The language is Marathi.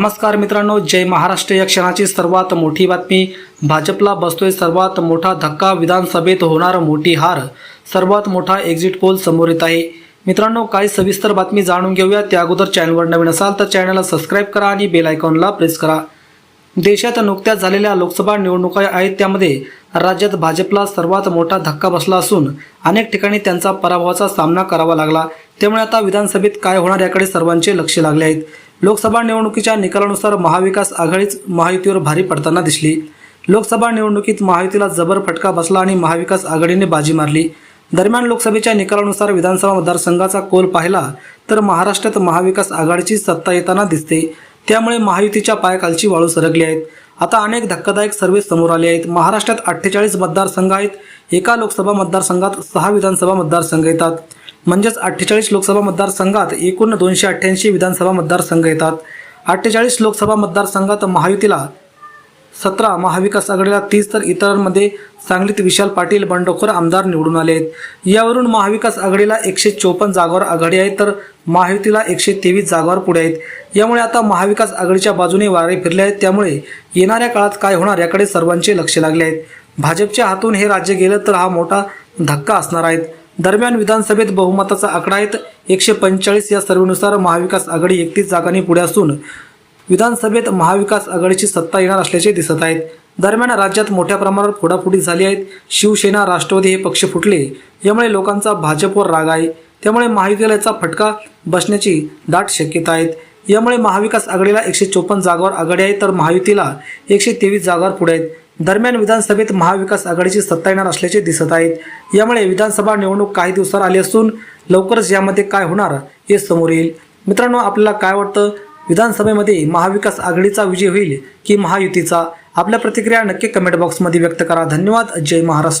नमस्कार मित्रांनो जय महाराष्ट्र या क्षणाची सर्वात मोठी बातमी. भाजपला बसतोय सर्वात मोठा धक्का विधानसभेत होणार मोठी हार. सर्वात मोठा एक्झिट पोल समोर येत आहे. मित्रांनो काही सविस्तर बातमी जाणून घेऊया. त्या अगोदर चॅनलवर नवीन असाल तर चॅनलला सबस्क्राईब करा आणि बेल आयकॉनला प्रेस करा. देशात नुकत्याच झालेल्या लोकसभा निवडणुका आहेत त्यामध्ये राज्यात भाजपला सर्वात मोठा धक्का बसला असून अनेक ठिकाणी त्यांचा पराभवाचा सामना करावा लागला. त्यामुळे आता विधानसभेत काय होणार याकडे सर्वांचे लक्ष लागले आहेत. लोकसभा निवडणुकीच्या निकालानुसार महाविकास आघाडीच महायुतीवर भारी पडताना दिसली. लोकसभा निवडणुकीत महायुतीला जबर फटका बसला आणि महाविकास आघाडीने बाजी मारली. दरम्यान लोकसभेच्या निकालानुसार विधानसभा मतदारसंघाचा कोल पाहिला तर महाराष्ट्रात महाविकास आघाडीची सत्ता येताना दिसते. त्यामुळे महायुतीच्या पायाखालची वाळू सरकली आहेत. आता अनेक धक्कादायक सर्वे समोर आले आहेत. महाराष्ट्रात अठ्ठेचाळीस मतदारसंघ आहेत. एका लोकसभा मतदारसंघात सहा विधानसभा मतदारसंघ येतात. म्हणजेच अठ्ठेचाळीस लोकसभा मतदारसंघात एकूण दोनशे अठ्ठ्याऐंशी विधानसभा मतदारसंघ येतात. अठ्ठेचाळीस लोकसभा मतदारसंघात महायुतीला सतरा महाविकास आघाडीला तीस तर इतरांमध्ये सांगलीत विशाल पाटील बंडखोर आमदार निवडून आले आहेत यावरून महाविकास आघाडीला एकशे चोपन्न जागावर आघाडी आहे तर महायुतीला एकशे तेवीस जागावर पुढे आहेत. यामुळे आता महाविकास आघाडीच्या बाजूने वारे फिरले आहेत. त्यामुळे येणाऱ्या काळात काय होणार याकडे सर्वांचे लक्ष लागले आहेत. भाजपच्या हातून हे राज्य गेलं तर हा मोठा धक्का असणार आहेत दरम्यान विधानसभेत बहुमताचा आकडा आहेत. एकशे पंचेचाळीस या सर्वेनुसार महाविकास आघाडी एकतीस जागांनी पुढे असून विधानसभेत महाविकास आघाडीची सत्ता येणार असल्याचे दिसत आहेत. दरम्यान राज्यात मोठ्या प्रमाणावर फोडाफोडी झाली आहेत. शिवसेना राष्ट्रवादी हे पक्ष फुटले. यामुळे लोकांचा भाजपवर राग आहे. त्यामुळे महाविद्यालयाचा फटका बसण्याची दाट शक्यता आहेत. यामुळे महाविकास आघाडीला एकशे चोपन्न जागावर आघाडी आहे. तर महायुतीला एकशे तेवीस जागावर पुढे आहेत. दरम्यान विधानसभेत महाविकास आघाडीची सत्ता येणार असल्याचे दिसत आहेत. यामुळे विधानसभा निवडणूक काही दिवसावर आली असून लवकरच यामध्ये काय होणार हे समोर येईल. मित्रांनो आपल्याला काय वाटतं? विधानसभेमध्ये महाविकास आघाडीचा विजय होईल की महायुतीचा? आपल्या प्रतिक्रिया नक्की कमेंट बॉक्समध्ये व्यक्त करा. धन्यवाद. जय महाराष्ट्र.